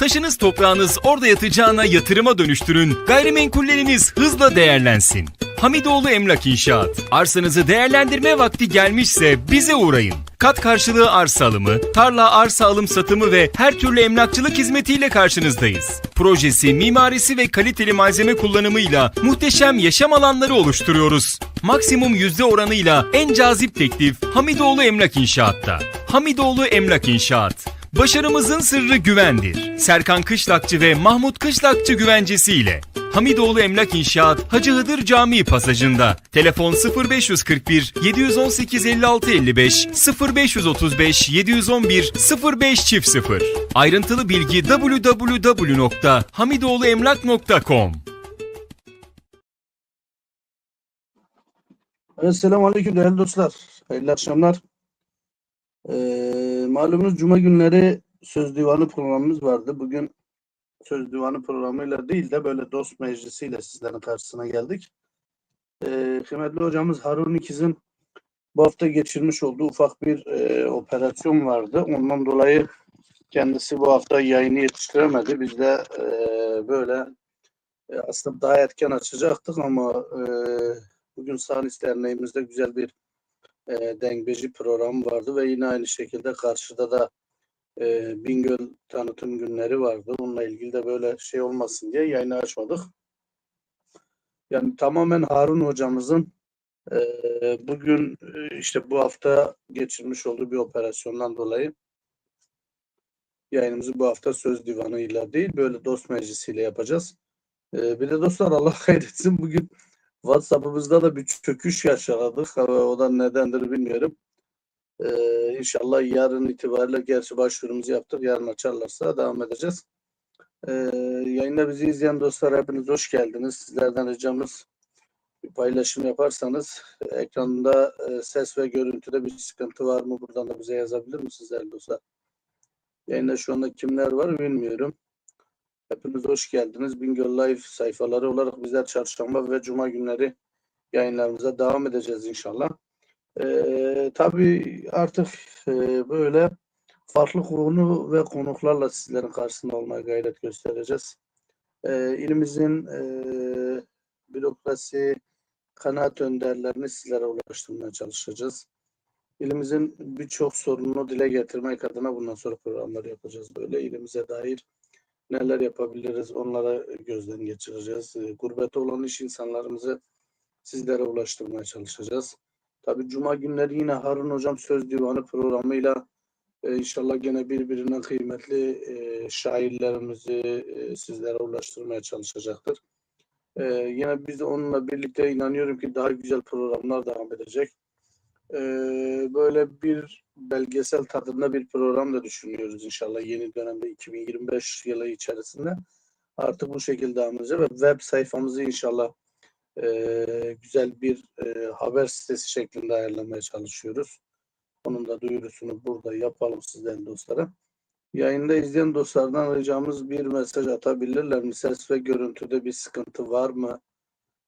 Taşınız toprağınız orada yatacağına yatırıma dönüştürün. Gayrimenkulleriniz hızla değerlensin. Hamidoğlu Emlak İnşaat. Arsanızı değerlendirme vakti gelmişse bize uğrayın. Kat karşılığı arsa alımı, tarla arsa alım satımı ve her türlü emlakçılık hizmetiyle karşınızdayız. Projesi, mimarisi ve kaliteli malzeme kullanımıyla muhteşem yaşam alanları oluşturuyoruz. Maksimum yüzde oranıyla en cazip teklif Hamidoğlu Emlak İnşaat'ta. Hamidoğlu Emlak İnşaat. Başarımızın sırrı güvendir. Serkan Kışlakçı ve Mahmut Kışlakçı güvencesiyle. Hamidoğlu Emlak İnşaat Hacı Hıdır Camii pasajında. Telefon 0541 718 56 55 0535 711 05 çift 0. Ayrıntılı bilgi www.hamidoğluemlak.com Evet, selamun aleyküm değerli dostlar. Hayırlı akşamlar. Ee, malumunuz Cuma günleri Söz Divanı programımız vardı. Bugün Söz Divanı programıyla değil de böyle dost meclisiyle sizlerin karşısına geldik. Ee, kıymetli hocamız Harun İkiz'in bu hafta geçirmiş olduğu ufak bir e, operasyon vardı. Ondan dolayı kendisi bu hafta yayını yetiştiremedi. Biz de e, böyle e, aslında daha erken açacaktık ama e, Bugün Sanis Derneğimizde güzel bir e, dengeci program vardı ve yine aynı şekilde karşıda da e, Bingöl tanıtım günleri vardı. Bununla ilgili de böyle şey olmasın diye yayını açmadık. Yani tamamen Harun hocamızın e, bugün e, işte bu hafta geçirmiş olduğu bir operasyondan dolayı yayınımızı bu hafta söz divanıyla değil böyle dost meclisiyle yapacağız. E, bir de dostlar Allah hayretsin bugün WhatsApp'ımızda da bir çöküş yaşadık. O da nedendir bilmiyorum. Ee, inşallah yarın itibariyle gerçi başvurumuzu yaptık. Yarın açarlarsa devam edeceğiz. Ee, yayında bizi izleyen dostlar hepiniz hoş geldiniz. Sizlerden ricamız bir paylaşım yaparsanız ekranda e, ses ve görüntüde bir sıkıntı var mı? Buradan da bize yazabilir misiniz değerli dostlar? Yayında şu anda kimler var bilmiyorum. Hepiniz hoş geldiniz. Bingöl Live sayfaları olarak bizler çarşamba ve cuma günleri yayınlarımıza devam edeceğiz inşallah. Ee, tabii artık e, böyle farklı konu ve konuklarla sizlerin karşısında olmaya gayret göstereceğiz. Ee, ilimizin e, bürokrasi, kanaat önderlerini sizlere ulaştırmaya çalışacağız. İlimizin birçok sorununu dile getirmek adına bundan sonra programlar yapacağız. Böyle ilimize dair neler yapabiliriz onlara gözden geçireceğiz. E, gurbette olan iş insanlarımızı sizlere ulaştırmaya çalışacağız. Tabi Cuma günleri yine Harun Hocam Söz Divanı programıyla e, inşallah gene birbirinden kıymetli e, şairlerimizi e, sizlere ulaştırmaya çalışacaktır. E, yine biz onunla birlikte inanıyorum ki daha güzel programlar devam edecek. E, böyle bir belgesel tadında bir program da düşünüyoruz inşallah yeni dönemde 2025 yılı içerisinde. Artık bu şekilde edeceğiz ve web sayfamızı inşallah e, güzel bir e, haber sitesi şeklinde ayarlamaya çalışıyoruz. Onun da duyurusunu burada yapalım sizden dostlara. Yayında izleyen dostlardan ricamız bir mesaj atabilirler mi? Ses ve görüntüde bir sıkıntı var mı?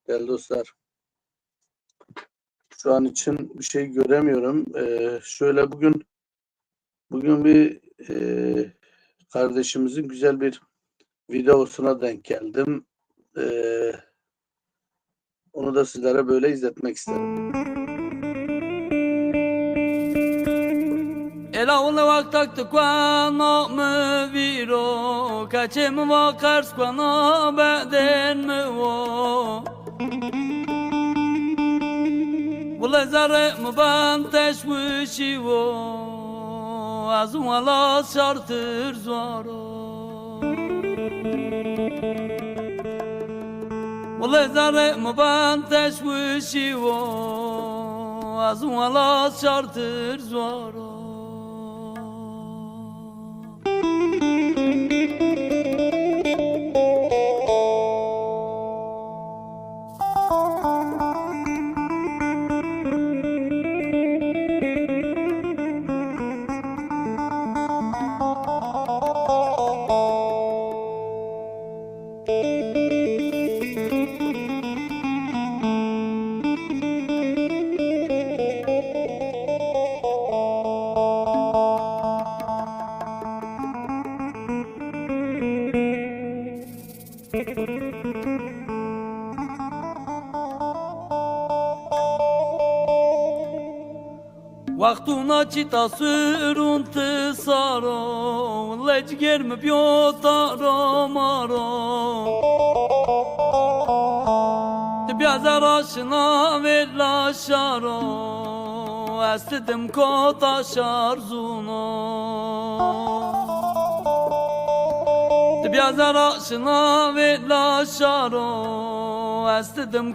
Değerli dostlar. Şu an için bir şey göremiyorum. Ee, şöyle bugün bugün bir e, kardeşimizin güzel bir videosuna denk geldim. Ee, onu da sizlere böyle izletmek isterim. El aula waktak quando me viro Cace me va cars quando baden me vo Vole zare me ban teşvişi vo Azun ala şartır zoro. Vole zare me ban teşvişi vo Azun ala şartır zoro وقتنا چی تصویرون تصارا لج گرم بیا تارا مارا بیا زراشنا ولا شارا استدم کاتا شارزونا بیا زراشنا ولا شارا استدم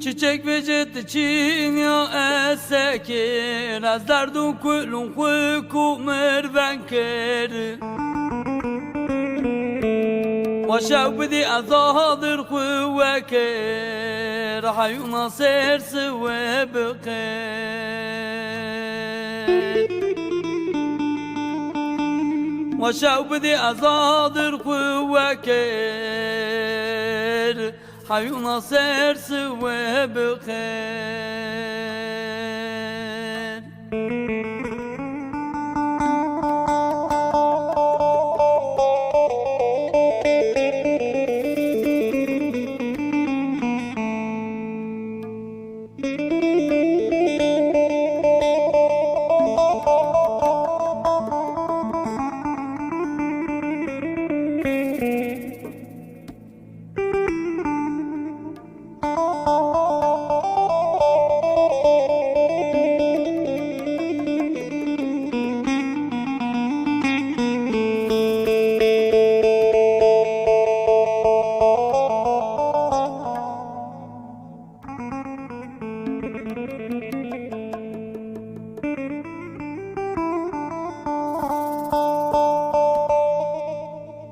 کاتا شارزونا Çiçek ve ciddi çin ya esekir Az derdun kulun kumer venker وشاو بدي أظاهر وكير حيونا سير سوى بخير وشاو بدي أظاهر وكير حيونا سير سوى بخير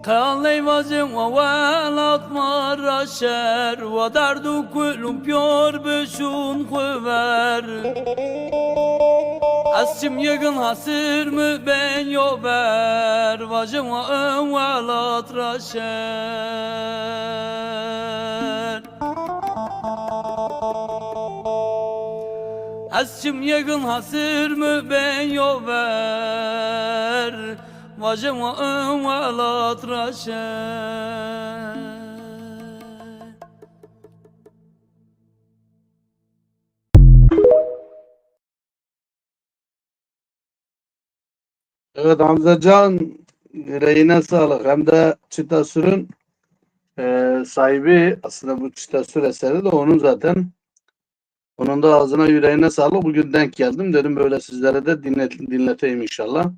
كان لي وزن وولد مرة شر ودرد كل بيور بشون خبر Asim yakın hasır mı ben yober Vacım ve ön velat raşer Asim yakın hasır ön velat raşer Evet Hamzacan yüreğine sağlık. Hem de Çıtasür'ün eee sahibi aslında bu Çıtasür eseri de onun zaten. Onun da ağzına yüreğine sağlık. Bugün denk geldim. Dedim böyle sizlere de dinlet, dinleteyim inşallah.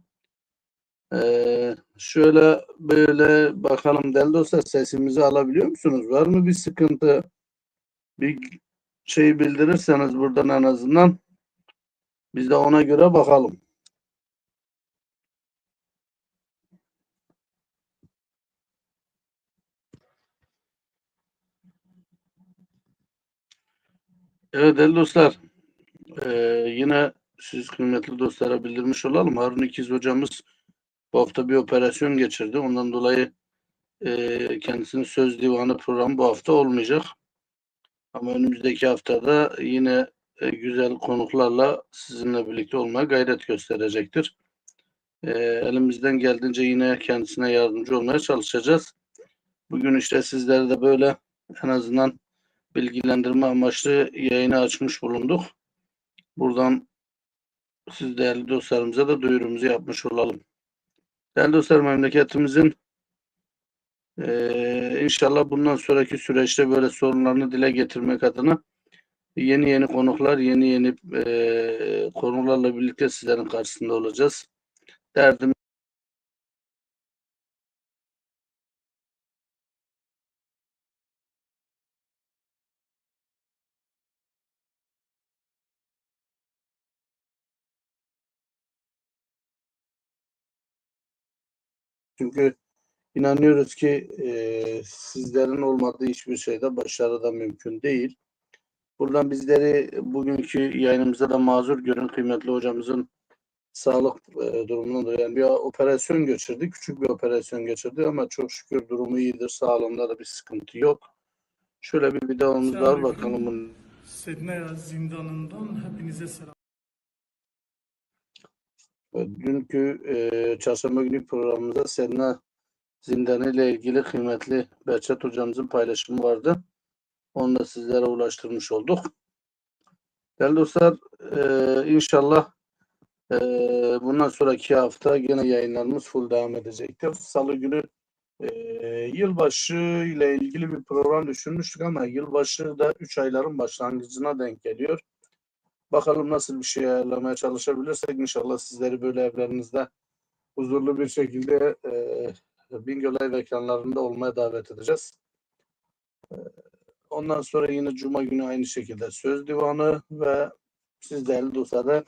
Eee, şöyle böyle bakalım değerli dostlar sesimizi alabiliyor musunuz? Var mı bir sıkıntı? Bir şey bildirirseniz buradan en azından biz de ona göre bakalım. Evet değerli dostlar. eee, yine siz kıymetli dostlara bildirmiş olalım. Harun İkiz hocamız bu hafta bir operasyon geçirdi. Ondan dolayı eee kendisinin söz divanı programı bu hafta olmayacak. Ama önümüzdeki haftada yine e, güzel konuklarla sizinle birlikte olmaya gayret gösterecektir. Eee, elimizden geldiğince yine kendisine yardımcı olmaya çalışacağız. Bugün işte sizlere de böyle en azından bilgilendirme amaçlı yayını açmış bulunduk. Buradan siz değerli dostlarımıza da duyurumuzu yapmış olalım. Değerli dostlar memleketimizin eee, inşallah bundan sonraki süreçte böyle sorunlarını dile getirmek adına yeni yeni konuklar, yeni yeni eee, konularla birlikte sizlerin karşısında olacağız. Derdim Çünkü inanıyoruz ki e, sizlerin olmadığı hiçbir şeyde başarı da mümkün değil. Buradan bizleri bugünkü yayınımızda da mazur görün kıymetli hocamızın sağlık e, durumundan dolayı yani bir operasyon geçirdi. Küçük bir operasyon geçirdi ama çok şükür durumu iyidir. Sağlığında da bir sıkıntı yok. Şöyle bir videomuz var bakalım. Sedna zindanından hepinize selam. Dünkü e, çarşamba günü programımızda Sedna Zindanı ile ilgili kıymetli Behçet hocamızın paylaşımı vardı. Onu da sizlere ulaştırmış olduk. Değerli dostlar e, inşallah e, bundan sonraki hafta yine yayınlarımız full devam edecektir. Salı günü e, yılbaşı ile ilgili bir program düşünmüştük ama yılbaşı da 3 ayların başlangıcına denk geliyor. Bakalım nasıl bir şey ayarlamaya çalışabilirsek inşallah sizleri böyle evlerinizde huzurlu bir şekilde e, Bingöl ekranlarında olmaya davet edeceğiz. E, ondan sonra yine Cuma günü aynı şekilde söz divanı ve siz değerli dostlara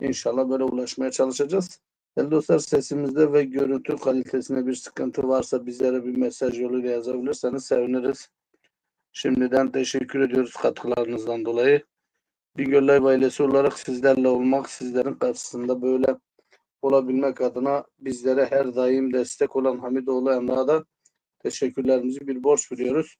inşallah böyle ulaşmaya çalışacağız. Değerli dostlar sesimizde ve görüntü kalitesinde bir sıkıntı varsa bizlere bir mesaj yoluyla yazabilirseniz seviniriz. Şimdiden teşekkür ediyoruz katkılarınızdan dolayı. Bingöl Live ailesi olarak sizlerle olmak, sizlerin karşısında böyle olabilmek adına bizlere her daim destek olan Hamidoğlu Emrah'a da teşekkürlerimizi bir borç biliyoruz.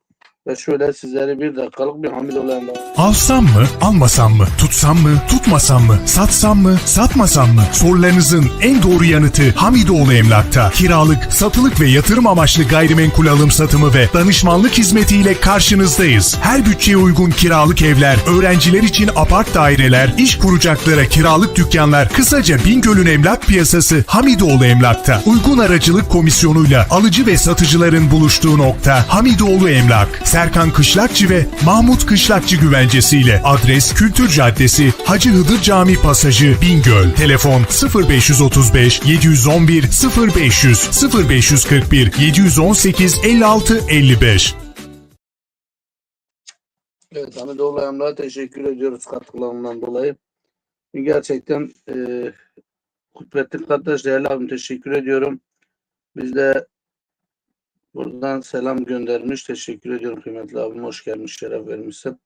Ve şöyle sizlere bir dakikalık bir Hamidoğlu Emrah Alsam mı, almasam mı, tutsam mı, tutmasam mı, satsam mı, satmasam mı? Sorularınızın en doğru yanıtı Hamidoğlu Emlak'ta. Kiralık, satılık ve yatırım amaçlı gayrimenkul alım satımı ve danışmanlık hizmetiyle karşınızdayız. Her bütçeye uygun kiralık evler, öğrenciler için apart daireler, iş kuracaklara kiralık dükkanlar, kısaca Bingöl'ün emlak piyasası Hamidoğlu Emlak'ta. Uygun aracılık komisyonuyla alıcı ve satıcıların buluştuğu nokta Hamidoğlu Emlak. Serkan Kışlakçı ve Mahmut Kışlakçı güvencesiyle adres Kültür Caddesi Hacı Hıdır Cami Pasajı Bingöl. Telefon 0535 711 0500 0541 718 56 55. Evet Hamidoğlu Emrah'a teşekkür ediyoruz katkılarından dolayı. Gerçekten e, Kudrettin kardeş değerli abim teşekkür ediyorum. Biz de buradan selam göndermiş. Teşekkür ediyorum kıymetli abim. Hoş gelmiş, şeref vermişsin.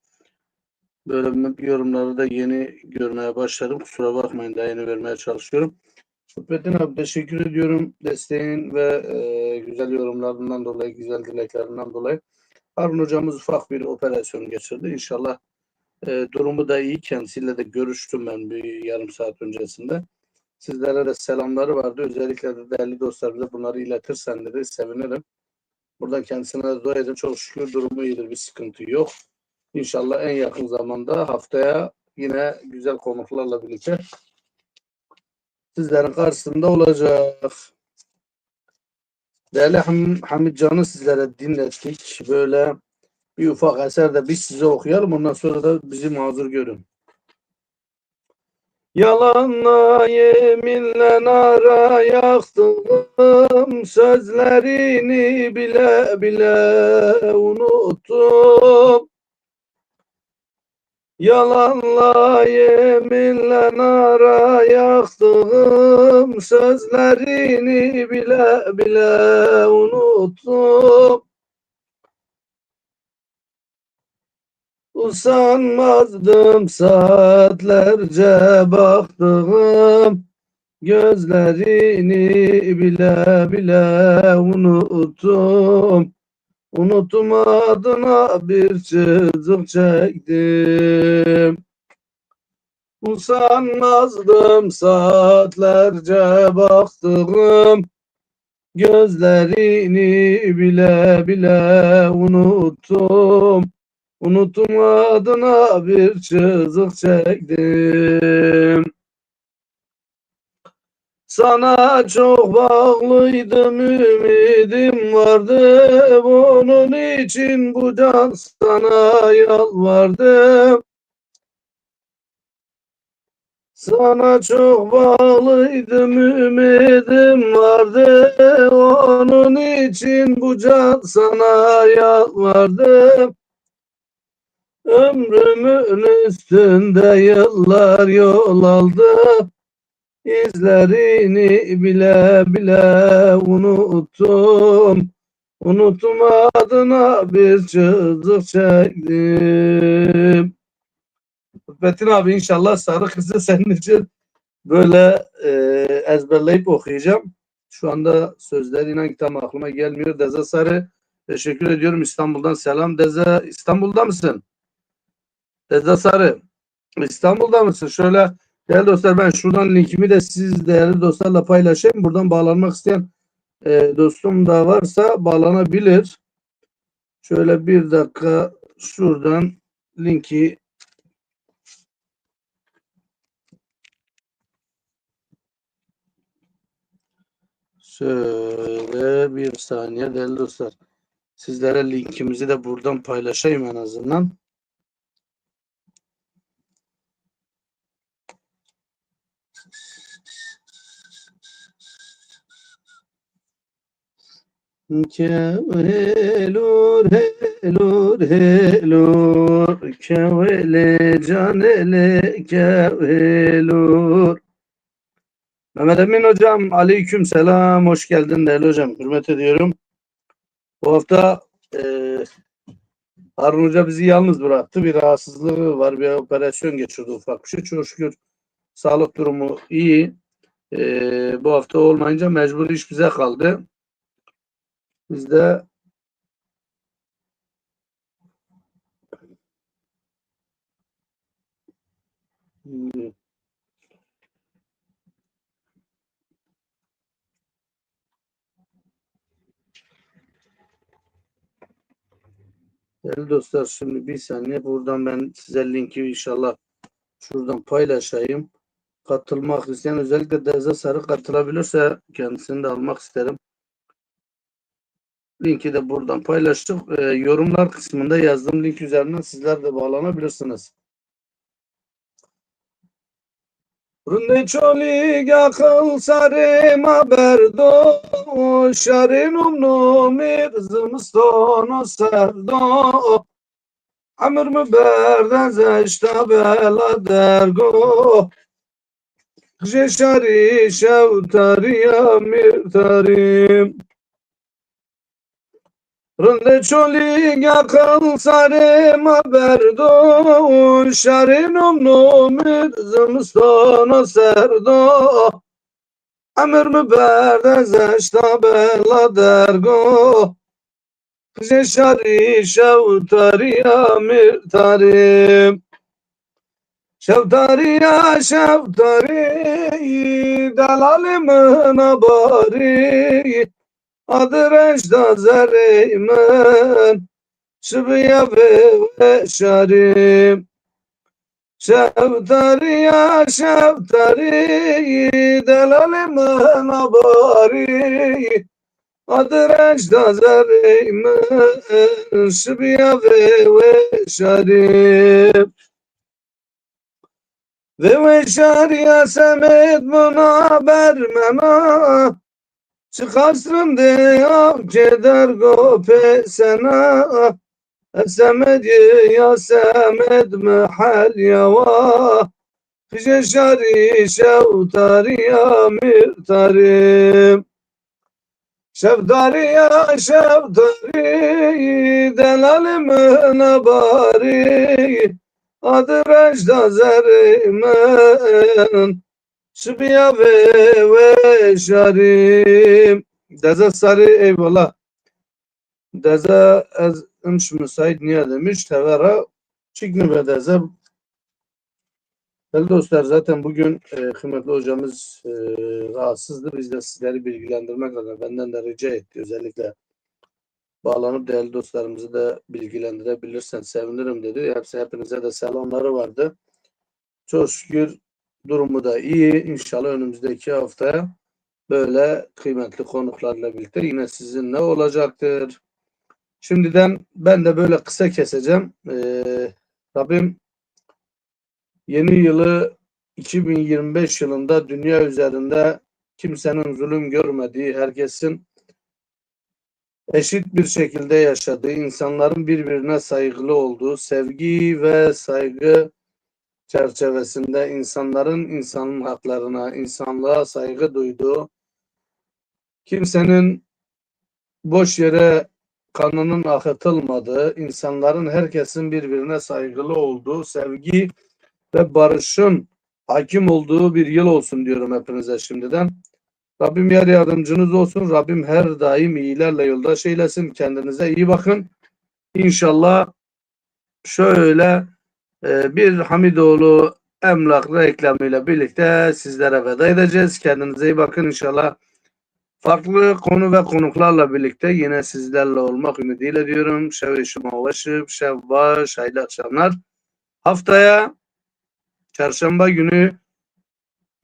Böyle yorumları da yeni görmeye başladım. Kusura bakmayın daha yeni vermeye çalışıyorum. Kudrettin abi teşekkür ediyorum. Desteğin ve e, güzel yorumlarından dolayı, güzel dileklerinden dolayı. Harun hocamız ufak bir operasyon geçirdi. İnşallah e, durumu da iyi. Kendisiyle de görüştüm ben bir yarım saat öncesinde. Sizlere de selamları vardı. Özellikle de değerli dostlarımıza bunları iletirsen de sevinirim. Buradan kendisine dua edin. Çok şükür durumu iyidir. Bir sıkıntı yok. İnşallah en yakın zamanda haftaya yine güzel konuklarla birlikte sizlerin karşısında olacak. Değerli Ham Hamid Can'ı sizlere dinlettik. Böyle bir ufak eser de biz size okuyalım. Ondan sonra da bizi mazur görün. Yalanla yeminle nara yaktım Sözlerini bile bile unuttum. Yalanla yeminle nara yaktım Sözlerini bile bile unuttum Usanmazdım saatlerce baktım Gözlerini bile bile unuttum. Unuttum adına bir çığlık çektim. Usanmazdım saatlerce baktım Gözlerini bile bile unuttum Unuttum adına bir çığlık çektim. Sana çok bağlıydım, ümidim vardı. Bunun için bu can sana yalvardım. Sana çok bağlıydım, ümidim vardı. Onun için bu can sana yalvardım. Ömrümün üstünde yıllar yol aldı. izlerini bile bile unuttum. Unutmadığına bir çığlık çektim. Metin abi inşallah sarı kızı senin için böyle e, ezberleyip okuyacağım. Şu anda sözler inan tam aklıma gelmiyor. Deze Sarı teşekkür ediyorum. İstanbul'dan selam. Deze İstanbul'da mısın? Deze Sarı İstanbul'da mısın? Şöyle değerli dostlar ben şuradan linkimi de siz değerli dostlarla paylaşayım. Buradan bağlanmak isteyen e, dostum da varsa bağlanabilir. Şöyle bir dakika şuradan linki Şöyle bir saniye değerli dostlar. Sizlere linkimizi de buradan paylaşayım en azından. Kevelur helur helur kevele canele kevelur Mehmet Emin hocam aleyküm selam hoş geldin değerli hocam hürmet ediyorum. Bu hafta eee Harun Hoca bizi yalnız bıraktı. Bir rahatsızlığı var. Bir operasyon geçirdi ufak bir şey. Çok şükür sağlık durumu iyi. Eee, bu hafta olmayınca mecbur iş bize kaldı. Biz de Hmm. Değerli dostlar şimdi bir saniye buradan ben size linki inşallah şuradan paylaşayım. Katılmak isteyen özellikle Deze Sarı katılabilirse kendisini de almak isterim. Linki de buradan paylaştık. Ee, yorumlar kısmında yazdığım link üzerinden sizler de bağlanabilirsiniz. Runde çoli gakıl sarım haberdo Şarinum numir zımstono serdo Amr mı berden zeşta bela dergo Jeşari şevtari amir tarim Runde çoli gakıl sarım haberdo Şarinum numir zımstono serdo. Amr mı berden zeşta bela dergo. Jeşari şevtari amir tarim Şevtari ya şevtari Delalimin abari Adı reşda zereymen Şıbiye ve şarim. Şevtari ya şevtari Delalimin abari. Adı reşda zereymen Şıbiye ve şarim. Ve ve şariye semet buna bermena Çıkarsın de av keder gope sena. Semed ya semed mehal yava Fije şari şevtari ya mirtarim. Şevtari ya şevtari Delalimin abari Adı Rejda Zerimen Şıbiya ve ve şarim Deze sarı eyvallah Deze ez imş müsait niye demiş Tevera çıkmı ve deze Değerli dostlar zaten bugün e, kıymetli hocamız e, rahatsızdı. Biz de sizleri bilgilendirmek adına benden de rica etti. Özellikle bağlanıp değerli dostlarımızı da bilgilendirebilirsen sevinirim dedi. Hepsi hepinize de selamları vardı. Çok şükür durumu da iyi. İnşallah önümüzdeki haftaya böyle kıymetli konuklarla birlikte yine sizinle olacaktır. Şimdiden ben de böyle kısa keseceğim. Ee, Rabbim yeni yılı 2025 yılında dünya üzerinde kimsenin zulüm görmediği, herkesin eşit bir şekilde yaşadığı, insanların birbirine saygılı olduğu, sevgi ve saygı çerçevesinde insanların insanın haklarına, insanlığa saygı duyduğu, kimsenin boş yere kanının akıtılmadığı, insanların herkesin birbirine saygılı olduğu, sevgi ve barışın hakim olduğu bir yıl olsun diyorum hepinize şimdiden. Rabbim yar yardımcınız olsun. Rabbim her daim iyilerle yoldaş eylesin. Kendinize iyi bakın. İnşallah şöyle bir Hamidoğlu emlak reklamıyla birlikte sizlere veda edeceğiz. Kendinize iyi bakın inşallah. Farklı konu ve konuklarla birlikte yine sizlerle olmak ümidiyle diyorum. Şevişim Avaşıp, Şevbaş, hayırlı akşamlar. Haftaya çarşamba günü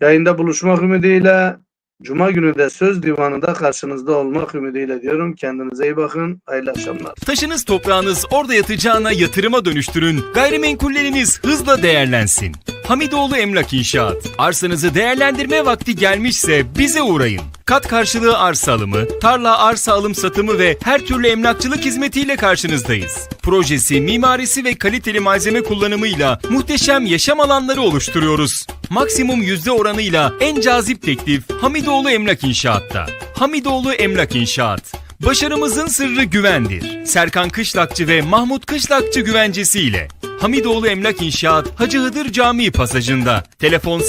yayında buluşmak ümidiyle Cuma günü de söz divanında karşınızda olmak ümidiyle diyorum. Kendinize iyi bakın. Hayırlı akşamlar. Taşınız toprağınız orada yatacağına yatırıma dönüştürün. Gayrimenkulleriniz hızla değerlensin. Hamidoğlu Emlak İnşaat. Arsanızı değerlendirme vakti gelmişse bize uğrayın. Kat karşılığı arsa alımı, tarla arsa alım satımı ve her türlü emlakçılık hizmetiyle karşınızdayız. Projesi, mimarisi ve kaliteli malzeme kullanımıyla muhteşem yaşam alanları oluşturuyoruz. Maksimum yüzde oranıyla en cazip teklif Hamidoğlu Emlak İnşaat'ta. Hamidoğlu Emlak İnşaat. Başarımızın sırrı güvendir. Serkan Kışlakçı ve Mahmut Kışlakçı güvencesiyle. Hamidoğlu Emlak İnşaat Hacı Hıdır Camii pasajında. Telefon